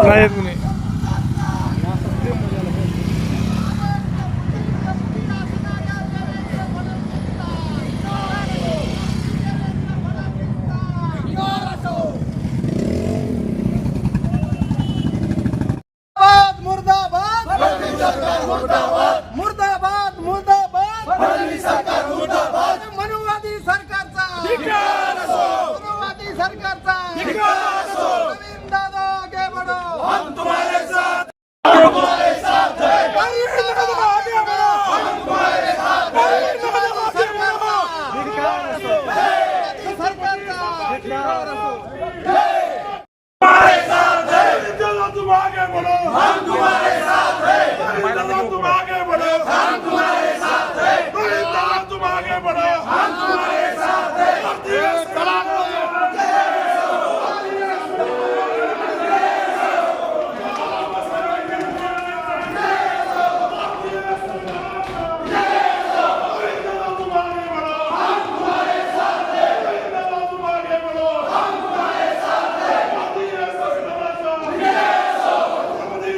नाही कुणी मुर्दाबाद मुर्दाबाद मुर्दाबाद मुर्दाबाद मनुवादी सरकारचा मनुवादी सरकारचा नवीन दादा आगे बढ़ो हम तुम्हारे साथ आगे बढ़ो मनुवादी सरकारचा चलो तुम आगे बढ़ो हम तुम्हारे साथ हैं चलो तुम आगे बढ़ो हम तुम्हारे साथ हैं चलो तुम आगे बढ़ो हम तुम्हारे साथ हैं सलाम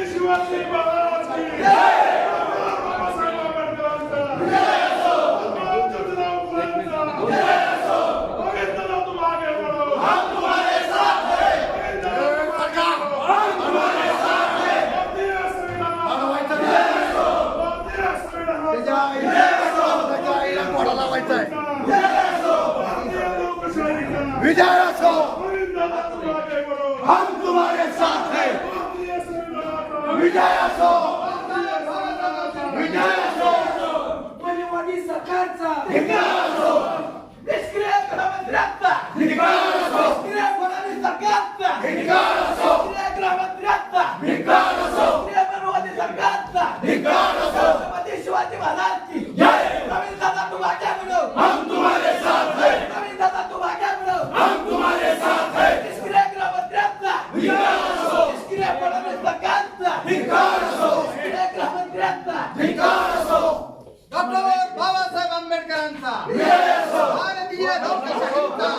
शिवाजी महाराज की बाबासाहेब आंबेडकरांचा ज्योतिराव फुलेंचा चलो तुम आगे बढ़ो हम तुम्हारे साथ हैं सरकार हम तुम्हारे साथ हैं भारतीय संविधान भारतीय संविधान विजय असो हम तुम्हारे साथ हैं विजय असो विजय असो मनुवादी सरकारचा असो. निष्क्रिय गृहमंत्र्यांचा धिक्कार असो निष्क्रिय फडणवीस सरकारचा धिक्कार असो निष्क्रिय गृहमंत्र्यांचा धिक्कार असो निष्क्रिय मनुवादी सरकारचा धिक्कार असो छत्रपती शिवाजी महाराजची जय नवीन दादा तू आगे बढ़ो हम तुम्हारे साथ हैं नवीन दादा तू आगे बढ़ो हम तुम्हारे साथ हैं निष्क्रिय गृहमंत्र्यांचा धिक्कार असो निष्क्रिय फडणवीस सरकारचा धिक्कार असो निष्क्रिय गृहमंत्र्यांचा धिक्कार असो डॉक्टर बाबासाहेब आंबेडकरांचा विजय असो भारतीय लोकशाहीचा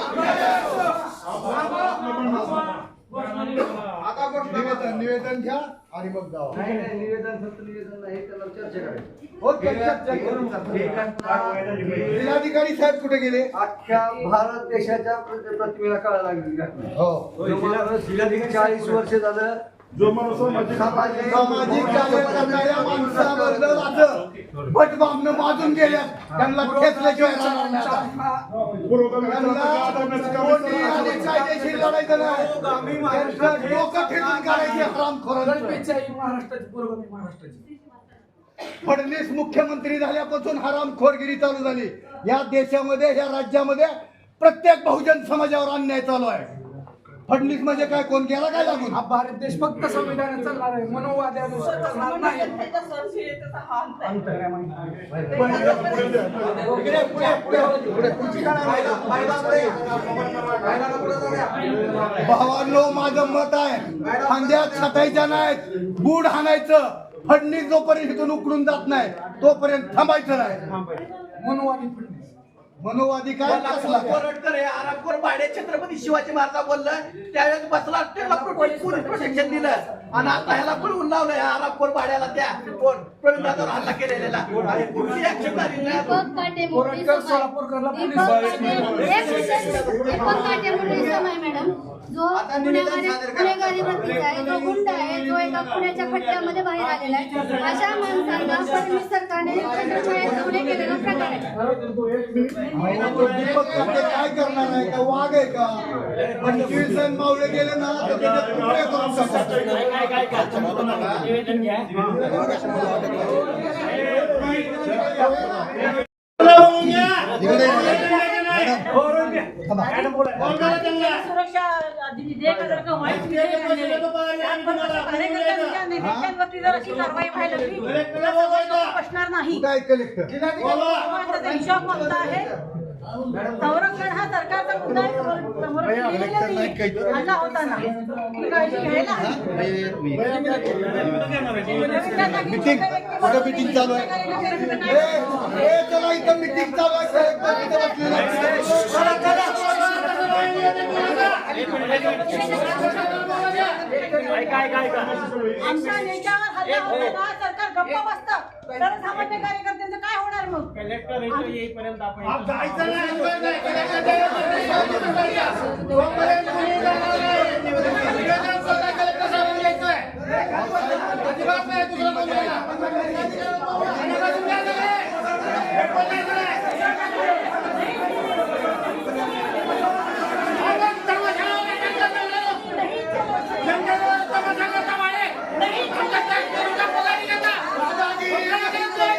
निवेदन घ्या आणि मग नाही नाही निवेदन फक्त निवेदन नाही त्याला चर्चा करायची. हो करू. जिल्हाधिकारी साहेब कुठे गेले? अख्ख्या भारत देशाच्या प्रति- प्रतिमेला कळा लागली घटना. हो. जवळपास चाळीस वर्ष झालं जो माणूस सामाजिक सामाजिक सामाजिक कार्य करणाऱ्या माणसाबद्दल असं बटबामनं बाजून गेल्या त्यांना खेचल्याशिवाय राहणार नाही. त्यांना कोणी आणि कायदेशीर लढायचं नाही. त्यांचं डोकं ठेचून काढायचे हरामखोरांचं. महाराष्ट्राची पुरोगामी महाराष्ट्राची. फडणवीस मुख्यमंत्री झाल्यापासून हरामखोरगिरी चालू झाली. या देशामध्ये या राज्यामध्ये प्रत्येक बहुजन समाजावर अन्याय चालू आहे. फडणवीस म्हणजे काय? कोण गेला काय लागून? हा भारत देश फक्त संविधानात चालणार आहे. मनोवाद्यानुसार चालणार नाही. इकडे, पुढे, पुढे, पुढे. भावांनो माझं मत आहे खांद्यात छातायच्या नाहीत बूड हाणायचं. फडणीस जोपर्यंत इथून उकडून जात नाही तोपर्यंत थांबायचं नाही. मनोवादी फडणवीस. मनोवादी काय? कोरटकर हे आरामखोर भाडे छत्रपती शिवाजी महाराज बोललं त्यावेळेस बसला त्याला प्रोटेक्शन दिलं. आणि आता ह्याला पण ऊन लावलं ह्या आरामखोर भाड्याला त्या कोण? प्रवीण दादावर हल्ला केलेला कुठली ऍक्शन झाली नाही कोरटकर. सोलापूरकरला पोलीस जो गुन्हेगारी वृत्तीचा आहे जो गुंड आहे जो एका पुण्याच्या खड्ड्यामध्ये बाहेर आलेला आहे. अशा माणसांना फडणवीस सरकारने गुन्हे केलेला प्रकार आहे. काय करणार आहे? का वाघ आहे का? पंचवीस जण मावळे गेले ना तर. सुरक्षा जर अशी कारवाई व्हायला लागली बसणार नाही. कलेक्टर मागता आहे? संरक्षण हा सरकारचा मुद्दा आहे. हल्ला ही काळजी घ्यायला हवी. मीटिंग कुठं मीटिंग चालू आहे. ए, ए, चला इथं मीटिंग चालू आहे. कलेक्टर तिथे बसलेला आहे. आमच्या नेत्यावर हल्ला होताना सरकार गप्प बसतं सर्वसामान्य कार्यकर्त्यांचं काय होणार मग कलेक्टर येईपर्यंत आपण आप जायचं नाही, ऐकवायचं नाही, कलेक्टर साहेबांनी तोपर्यंत तुम्ही जाणार नाही. निवेदन स्वतः कलेक्टर साहेबांनी द्यायचंय. अजिबात नाही दुसरं कोण द्यायला. आणि आता तुम्ही आता काय? हे पण द्यायचं नाही. आपण तमाशा टाकला चाललो. जनतेवर तमाशा करता मारे. आमच्या टॅक्सवरचा पगार घेता. पगार द्यायचंय.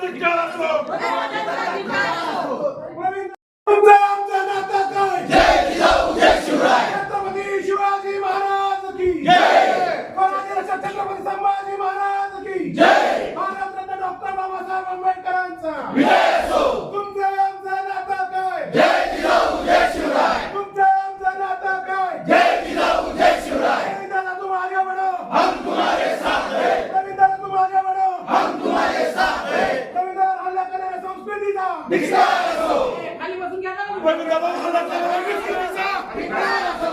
धिक्कार असो धिक्कार असो तुमचं आमचं नातं काय छत्रपती शिवाजी महाराज की कोणाच्या छत्रपती संभाजी महाराज की भारतरत्न डॉक्टर बाबासाहेब आंबेडकरांचा तुमचं आमचं नातं काय तुमचं आमचं नातं काय रवींद्रनाथ तुम आगे बढ़ो रवींद्रनाथ तुम आगे बढ़ो रवींद्र हल्ला करणाऱ्या संस्कृतीचा खाली बसून घ्या ना रवींद्रनाथ हल्ला करणारा विकृतीचा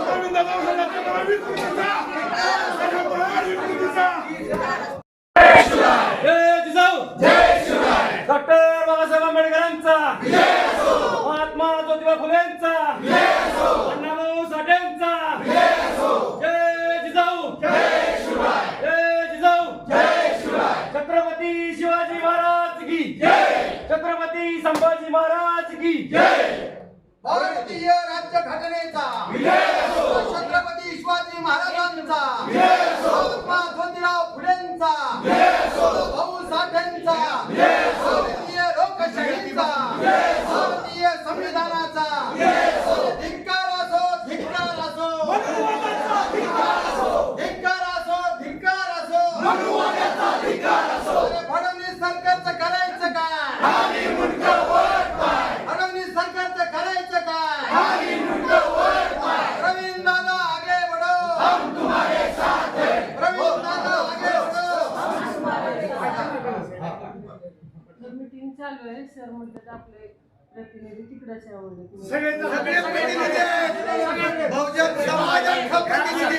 रवींद्रनाथ हल्ला करणारा विकृतीचा जगभर विकृतीचा डॉक्टर बाबासाहेब आंबेडकरांचा महात्मा ज्योतिबा फुलेंचा. अण्णाभाऊ साठेंचा. जय जिजाऊ. जय जिजाऊ. छत्रपती शिवाजी महाराज की. छत्रपती संभाजी महाराज की. भारतीय राज्यघटनेचा. छत्रपती शिवाजी महाराजांचा. महात्मा ज्योतिराव फुलेंचा भाऊ साठेंचा भारतीय लोकशाहीचा भारतीय संविधानाचा धिक्कार असो धिक्कार असो धिक्कार असो धिक्कार असो अरे फडणवीस सरकारचं करायचं काय फडणवीस सरकारचं करायचं काय प्रवीण दादा आगे बढ़ो हम तुम्हारे साथ हैं प्रवीण दादा आगे बढ़ो मीटिंग चालू आहे. सर म्हणतात आपले सगळे प्रतिनिधी बहुजन समाजात प्रतिनिधी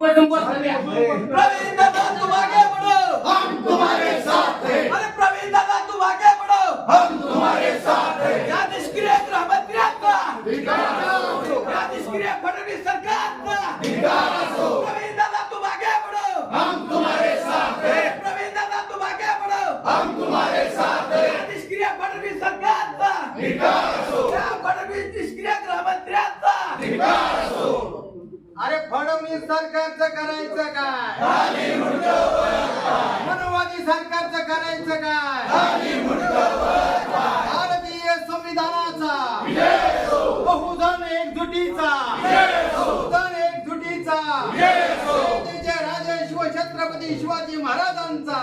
प्रवीण दादा तुम आगे बढ़ो हम तुम्हारे साथ हैं अरे प्रवीण दादा तुम आगे बढ़ो हम तुम्हारे साथ हैं या निष्क्रिय गृहमंत्र्यांचा या निष्क्रिय फडणवीस सरकारचा प्रवीण दादा तुम आगे बढ़ो हम तुम्हारे साथ हैं प्रवीण दादा तुम आगे बढ़ो हम तुम्हारे साथ हैं या निष्क्रिय फडणवीस सरकारचा या फडणवीस निष्क्रिय गृहमंत्र्यांचा अरे फडणवीस सरकारचं करायचं काय मनोवादी सरकारचं करायचं काय? भारतीय संविधानाचा. बहुजन एकजुटीचा. बहुजन एकजुटीचा. छत्रपतीचे राजे शिवाजी महाराजांचा.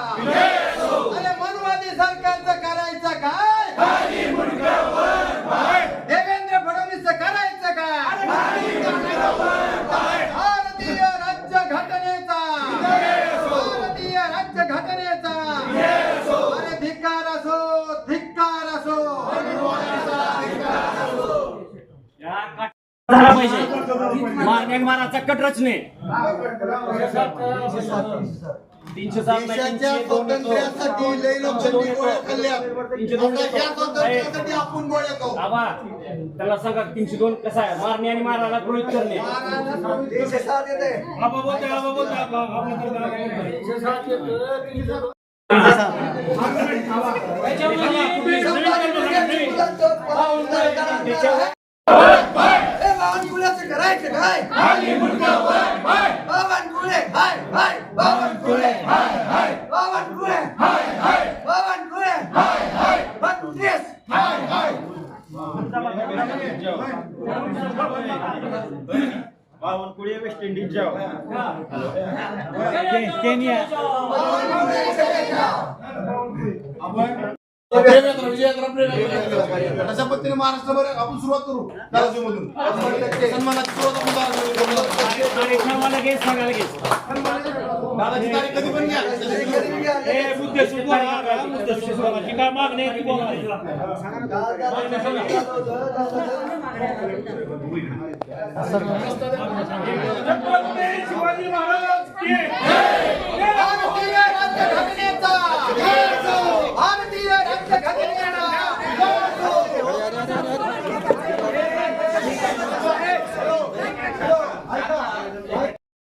अरे मनवादी सरकारचं करायचं काय देवेंद्र फडणवीस करायचं काय भारतीय राज्य घटनेचा भारतीय राज्य घटनेचा अरे धिक्कार असो धिक्कार असो झाला पाहिजे माराचा कट रचने. तीनशे सात नाही, देशाच्या तीनशे दोन येतो. स्वातंत्र्यासाठी लई लोकांनी गोळ्या खाल्ल्या. तीनशे दोन आता येतो. या स्वातंत्र्यासाठी आपण गोळ्या खाऊ. त्याला सांगा तीनशे दोन कसा आहे? मारणे आणि मारायला गृहित करणे. देशे साथ येते आबा बोलतोय, आबा बोलतोय, आबा- आबा बोलतोय, आबा बोलतोय. ए बावनकुळ्याचं ভাই ভাঙি মুর্গা ভাই ভাই। বাবান কুলে ভাই ভাই বাবান কুলে ভাই ভাই। বাবান কুলে ভাই ভাই। বাবান কুলে ভাই ভাই। বাতুনিস ভাই ভাই। বাবন কুড়িয়ে ওয়েস্ট ইন্ডিজ যাও। কেনিয়া আবার? अशा पद्धतीने महाराष्ट्रभर आपण सुरुवात करू. धाराशिवमधून सन्मानाची सुरुवात आपण दादाची तारीख कधी पण घ्या. काय मागणी आहे ती बोला. छत्रपती शिवाजी महाराज की भारतीय राज्यघटनेचा भारतीय राज्यघटनेचा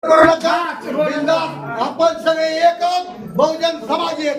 करू नका बिनधास्त. आपण सगळे एक आहोत. बहुजन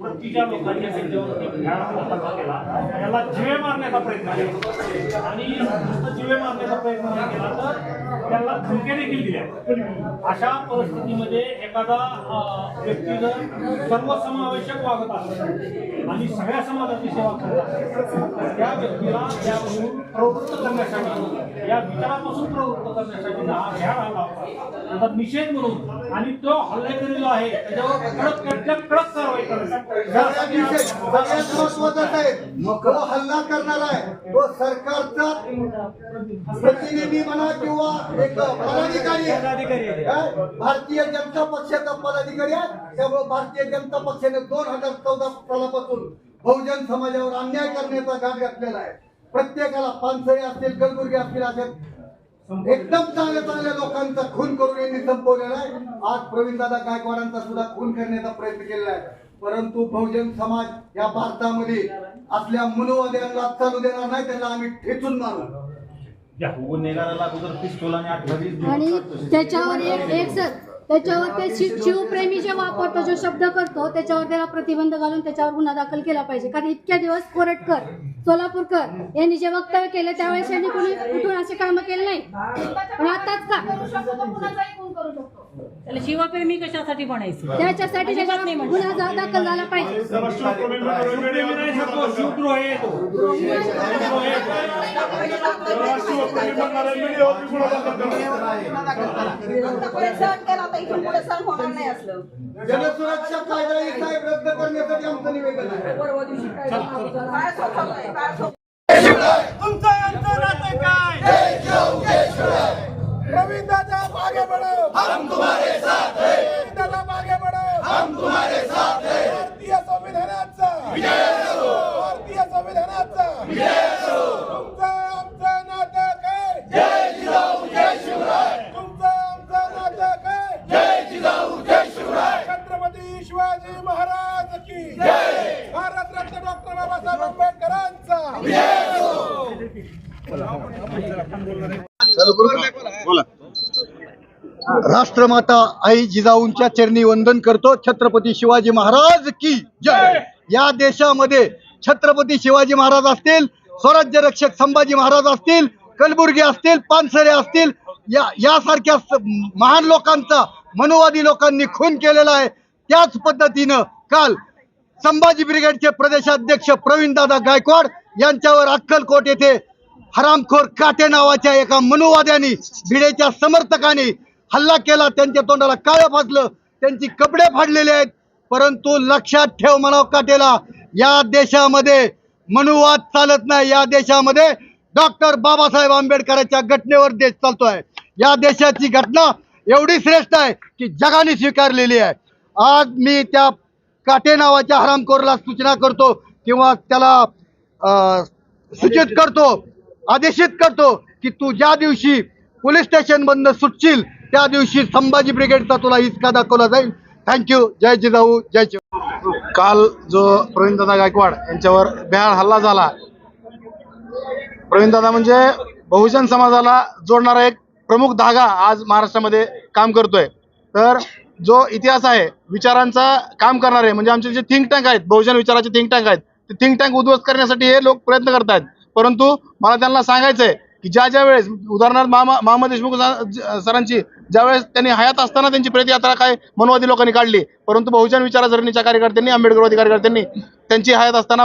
वृत्तीच्या लोकांनी त्यांच्यावरती भयानक याला त्याला जिवे मारण्याचा प्रयत्न केला. आणि नुसतं जिवे मारण्याचा प्रयत्न नाही केला तर त्याला धमक्या देखील दिल्या. अशा परिस्थितीमध्ये एखादा व्यक्ती जर सर्वसमावेशक वागत असेल आणि सगळ्या समाजाची सेवा करत असेल तर त्या व्यक्तीला त्यावरून प्रवृत्त करण्यासाठी या विचारापासून प्रवृत्त करण्यासाठी हा भ्याड हल्ला होता त्याचा निषेध म्हणून आणि तो हल्लेकरी जो आहे त्याच्यावर कडक कडक कडक कारवाई करण्यासाठी. सगळ्यात हल्ला करणार आहे तो सरकारचा प्रतिनिधी म्हणा किंवा एक पदाधिकारी? भारतीय जनता पक्षाचा पदाधिकारी आहे त्यामुळे भारतीय जनता पक्षाने दोन हजार चौदा सालापासून बहुजन समाजावर अन्याय करण्याचा घाट घातलेला आहे. प्रत्येकाला पानसरे असतील कलबुर्गी असतील असे एकदम चांगल्या चांगल्या लोकांचा खून करून यांनी संपवलेला आहे. आज प्रवीणदादा गायकवाडांचा सुद्धा खून करण्याचा प्रयत्न केलेला आहे. परंतु बहुजन समाज या भारतामध्ये असल्या मनोवाद्यांना चालू देणार नाही त्यांना आम्ही ठेचून मारू. आणि त्याच्यावर एक एक सर त्याच्यावर ते शिवप्रेमी जे वापरतो जो शब्द करतो त्याच्यावर त्याला प्रतिबंध घालून त्याच्यावर गुन्हा दाखल केला पाहिजे. कारण इतक्या दिवस कोरटकर सोलापूरकर यांनी जे वक्तव्य केले त्यावेळेस यांनी कोणी कुठून असे कामं केले नाही पण आताच का त्याला शिवप्रेमी कशासाठी बनायचं? त्याच्यासाठी त्याच्यावर. गुन्हा जा- दाखल झाला पाहिजे. जनसुरक्षा कायदा हे साहेब रद्द करण्यासाठी आमचं निवेदन आहे तुमचं बढ़ो हम तुम्हारे साथ हैं. दादा मागे बढ़ो हम तुम्हारे साथ हैं. भारतीय संविधानाचा. विजय असो भारतीय संविधानाचा विजय असो तुमचं आमचं नातं काय जय जिजाऊ जय शिवराय तुमचं आमचं नातं काय जय जिजाऊ जय शिवराय छत्रपती शिवाजी महाराज की जय भारतरत्न डॉक्टर बाबासाहेब आंबेडकरांचा विजय राष्ट्रमाता आई जिजाऊंच्या चरणी वंदन करतो. छत्रपती शिवाजी महाराज की जय? या देशामध्ये छत्रपती शिवाजी महाराज असतील स्वराज्य रक्षक संभाजी महाराज असतील कलबुर्गी असतील पानसरे असतील या यासारख्या महान लोकांचा मनोवादी लोकांनी खून केलेला आहे. त्याच पद्धतीनं काल संभाजी ब्रिगेडचे प्रदेशाध्यक्ष प्रवीणदादा गायकवाड यांच्यावर अक्कलकोट येथे हरामखोर काटे नावाच्या एका मनुवाद्याने भिडेच्या समर्थकाने हल्ला केला त्यांच्या तोंडाला काळं फासलं त्यांची कपडे फाडलेले आहेत. परंतु लक्षात ठेव म्हणाव काटेला या देशामध्ये मनुवाद चालत नाही. या देशामध्ये डॉक्टर बाबासाहेब आंबेडकरांच्या घटनेवर देश चालतोय. या देशाची घटना एवढी श्रेष्ठ आहे की जगाने स्वीकारलेली आहे. आज मी त्या काटे नावाच्या हरामखोरला सूचना करतो किंवा त्याला सूचित करतो आदेशित करतो की तू ज्या दिवशी पोलीस स्टेशन बंद सुटशील त्या दिवशी संभाजी ब्रिगेडचा तुला हिसका दाखवला जाईल. थँक्यू जय जिजाऊ जय शिव. काल जो प्रवीणदादा गायकवाड यांच्यावर भ्याड हल्ला झाला प्रवीणदादा म्हणजे बहुजन समाजाला जोडणारा एक प्रमुख धागा आज महाराष्ट्रामध्ये काम करतोय. तर जो इतिहास आहे विचारांचा काम करणारे म्हणजे आमचे जे थिंक टँक आहेत बहुजन विचाराचे थिंक टँक आहेत ते थिंक टँक उद्ध्वस्त करण्यासाठी हे लोक प्रयत्न करतायत. परंतु मला त्यांना सांगायचंय की ज्या ज्या वेळेस उदाहरणार्थ मामा मामा देशमुख सरांची ज्यावेळेस त्यांनी हयात असताना त्यांची प्रेतयात्रा काय मनवादी लोकांनी काढली परंतु बहुजन विचारसरणीच्या कार्यकर्त्यांनी आंबेडकरवादी कार्यकर्त्यांनी त्यांची हयात असताना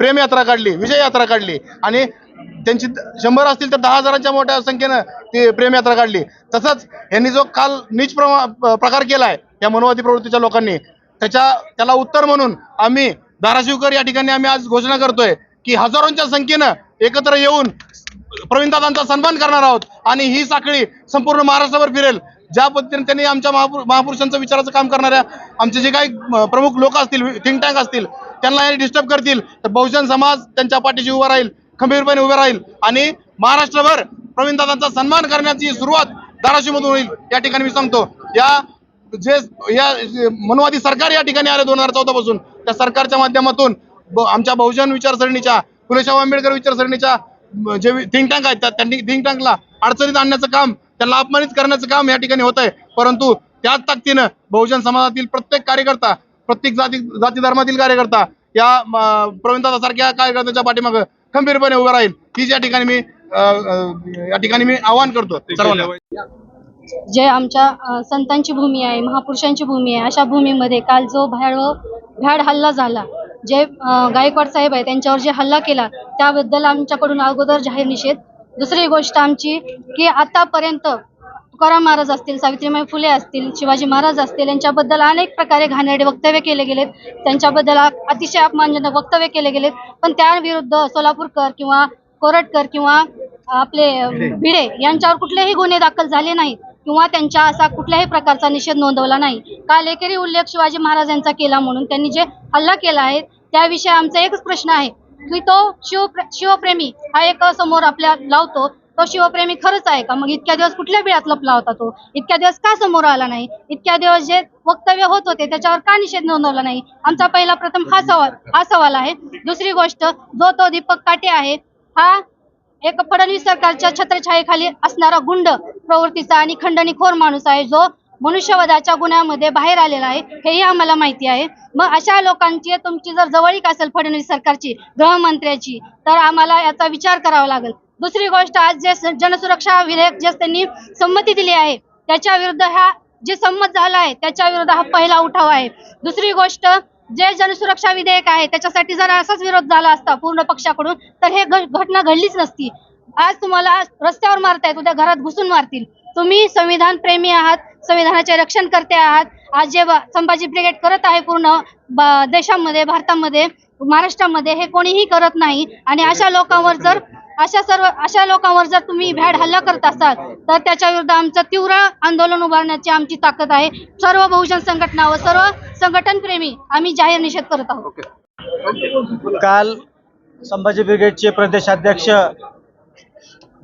प्रेम यात्रा काढली विजय यात्रा काढली आणि त्यांची शंभर असतील तर दहा हजारांच्या मोठ्या संख्येनं ती प्रेम यात्रा काढली. तसंच यांनी जो काल नीच प्रमा- प्रकार आहे या मनोवादी प्रवृत्तीच्या लोकांनी त्याच्या त्याला उत्तर म्हणून आम्ही धाराशिवकर या ठिकाणी आम्ही आज घोषणा करतोय की हजारोंच्या संख्येनं एकत्र येऊन प्रवीणदादांचा सन्मान करणार आहोत. आणि ही साखळी संपूर्ण महाराष्ट्रावर फिरेल. ज्या पद्धतीने त्यांनी आमच्या महापुर महापुरुषांचं विचाराचं काम करणाऱ्या आमचे जे काही प्रमुख लोक असतील थिंक टँक असतील त्यांना डिस्टर्ब करतील. तर बहुजन समाज त्यांच्या पाठीशी उभा राहील खंबीरपणे उभा राहील. आणि महाराष्ट्रभर प्रवीणदादांचा सन्मान करण्याची सुरुवात धाराशिवमधून होईल. या ठिकाणी मी सांगतो. या जे या मनवादी सरकार या ठिकाणी आले दोन हजार चौदा पासून त्या सरकारच्या माध्यमातून आमच्या बहुजन विचारसरणीच्या फुलेशाह आंबेडकर विचारसरणीच्या जे थिंक टँक आहेत त्या त्यांनी थिंक टँकला अडचणीत आणण्याचं काम त्यांना अपमानित करण्याचं काम या ठिकाणी होत आहे परंतु त्याच ताकदीनं बहुजन समाजातील प्रत्येक कार्यकर्ता प्रत्येक जाती जाती धर्मातील कार्यकर्ता या म, प्रवीणदादासारख्या कार्यकर्त्यांच्या पाठीमागं खंबीरपणे उभं राहील. हीच या ठिकाणी मी या ठिकाणी मी आवाहन करतो सर्वांना. जे आमच्या संतांची भूमी आहे महापुरुषांची भूमी आहे. अशा भूमीमध्ये काल जो भ्याड भ्याड हल्ला झाला जे गायकवाड साहेब आहे त्यांच्यावर जे हल्ला केला त्याबद्दल आमच्याकडून अगोदर जाहीर निषेध. दुसरी गोष्ट आमची की आतापर्यंत तुकाराम महाराज असतील सावित्रीबाई फुले असतील शिवाजी महाराज असतील यांच्याबद्दल अनेक प्रकारे घाणेरडे वक्तव्य केले गेलेत. त्यांच्याबद्दल अतिशय अपमानजनक वक्तव्य केले गेलेत. पण त्याविरुद्ध सोलापूरकर किंवा कोरटकर किंवा आपले भिडे यांच्यावर कुठलेही गुन्हे दाखल झाले नाहीत किंवा त्यांच्या असा कुठल्याही प्रकारचा निषेध नोंदवला नाही. काल एकेरी उल्लेख शिवाजी महाराज यांचा केला म्हणून त्यांनी जे हल्ला केला आहे त्याविषयी आमचा एकच प्रश्न आहे. की तो शिवप्रे शिवप्रेमी हा एक समोर आपल्या लावतो. तो शिवप्रेमी खरंच आहे का? मग इतक्या दिवस कुठल्या बिळात लपला होता तो? इतक्या दिवस का समोर आला नाही? इतक्या दिवस जे वक्तव्य होत होते त्याच्यावर का निषेध नोंदवला नाही? आमचा पहिला प्रथम हा सवाल हा सवाल आहे. दुसरी गोष्ट जो तो दीपक काटे आहे हा एक फडणवीस सरकारच्या छत्रछायेखाली असणारा गुंड प्रवृत्तीचा आणि खंडणीखोर माणूस आहे. जो मनुष्यवधाच्या गुन्ह्यामध्ये बाहेर आलेला आहे हेही आम्हाला माहिती आहे. मग अशा लोकांची तुमची जर जवळीक असेल फडणवीस सरकारची गृहमंत्र्याची तर आम्हाला याचा विचार करावा लागेल. दुसरी गोष्ट आज जे जनसुरक्षा विधेयक जे त्यांनी संमती दिली आहे त्याच्या विरुद्ध हा जे संमत झाला आहे त्याच्या विरुद्ध हा पहिला उठाव आहे. दुसरी गोष्ट जे जनसुरक्षा विधेयक आहे त्याच्यासाठी जर असाच विरोध झाला असता पूर्ण पक्षाकडून तर हे घ- घटना घडलीच नसती. आज तुम्हाला रस्त्यावर मारतायत उद्या घरात घुसून मारतील. तुम्ही संविधान प्रेमी आहात संविधानाचे रक्षण करते आहात. आज जे संभाजी ब्रिगेड करत आहे पूर्ण देशामध्ये भारतामध्ये महाराष्ट्रामध्ये हे कोणीही करत नाही. आणि अशा लोकांवर जर अशा सर्व अशा लोकांवर जर तुम्ही भ्याड हल्ला करत असाल तर त्याच्या विरुद्ध आमचं तीव्र आंदोलन उभारण्याची आमची ताकद आहे. सर्व बहुजन संघटना व सर्व संघटन प्रेमी आम्ही जाहीर निषेध करत आहोत. काल संभाजी ब्रिगेडचे प्रदेशाध्यक्ष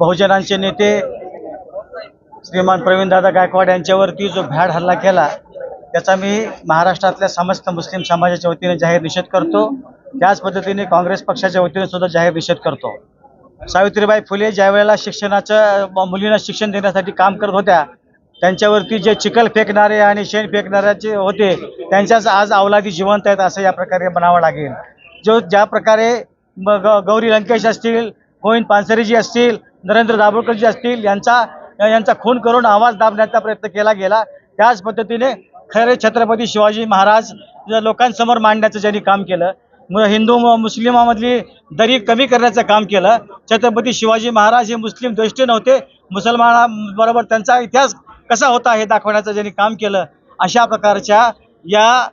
बहुजनांचे नेते श्रीमान प्रवीणदादा गायकवाड यांच्यावरती जो भ्याड हल्ला केला त्याचा मी महाराष्ट्रातल्या समस्त मुस्लिम समाजाच्या वतीने जाहीर निषेध करतो. त्याच पद्धतीने काँग्रेस पक्षाच्या वतीने सुद्धा जाहीर निषेध करतो. सावित्रीबाई फुले ज्या वेळेला शिक्षणाचं मुलींना शिक्षण देण्यासाठी काम करत होत्या त्यांच्यावरती जे चिखल फेकणारे आणि शेण फेकणाऱ्याचे होते त्यांच्याच आज अवलादी जिवंत आहेत असं या प्रकारे म्हणावं लागेल. जो ज्या प्रकारे ग- गौरी लंकेश असतील गोविंद पानसरेजी असतील नरेंद्र दाभोळकरजी असतील यांचा यांचा खून करून आवाज दाबण्याचा प्रयत्न केला गेला. त्याच पद्धतीने खरे छत्रपती शिवाजी महाराज लोकांसमोर मांडण्याचं ज्यांनी काम केलं हिंदू मुस्लिमामधली दरी कमी करण्याचं काम केलं छत्रपती शिवाजी महाराज हे मुस्लिम दृष्टी नव्हते मुसलमानाबरोबर त्यांचा इतिहास कसा होता हे दाखवण्याचं ज्यांनी काम केलं अशा प्रकारच्या या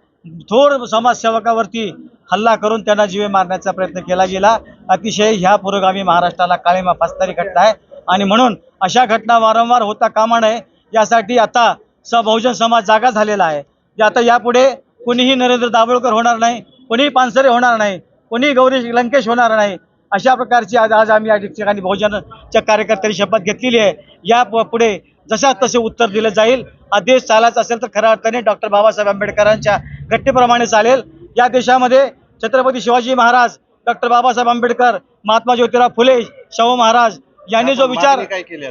थोर समाजसेवकावरती हल्ला करून त्यांना जीवे मारण्याचा प्रयत्न केला गेला. अतिशय ह्या पुरोगामी महाराष्ट्राला काळीमा फासणारी घटना आहे. आणि म्हणून अशा घटना वारंवार होता कामा नये यासाठी आता स बहुजन समाज जागा झालेला आहे. जे आता यापुढे कुणीही नरेंद्र दाभोळकर होणार नाही कोणीही पानसरे होणार नाही कोणीही गौरी लंकेश होणार नाही अशा प्रकारची आज आज आम्ही या ठिकाणी बहुजनच्या कार्यकर्त्यांनी शपथ घेतलेली आहे. या पुढे जशा तसे उत्तर दिलं जाईल हा देश चालायचा असेल तर खऱ्या अर्थाने डॉक्टर बाबासाहेब आंबेडकरांच्या घटनेप्रमाणे चालेल. या देशामध्ये छत्रपती शिवाजी महाराज डॉक्टर बाबासाहेब आंबेडकर महात्मा ज्योतिराव फुले शाहू महाराज यांनी जो विचार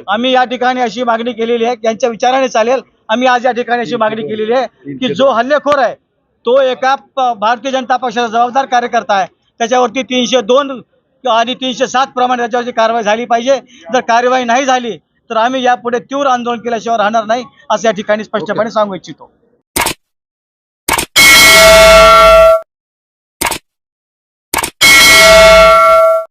आम्ही या ठिकाणी अशी मागणी केलेली आहे यांच्या विचाराने चालेल. आम्ही आज या ठिकाणी अशी मागणी केलेली आहे की जो हल्लेखोर आहे तो एका भारतीय जनता पक्षाचा जबाबदार कार्यकर्ता आहे. त्याच्यावरती तीनशे दोन आणि तीनशे सात प्रमाणे त्याच्यावरती कारवाई झाली पाहिजे. जर कारवाई नाही झाली तर आम्ही यापुढे तीव्र आंदोलन केल्याशिवाय राहणार नाही असं या ठिकाणी स्पष्टपणे सांगू इच्छितो.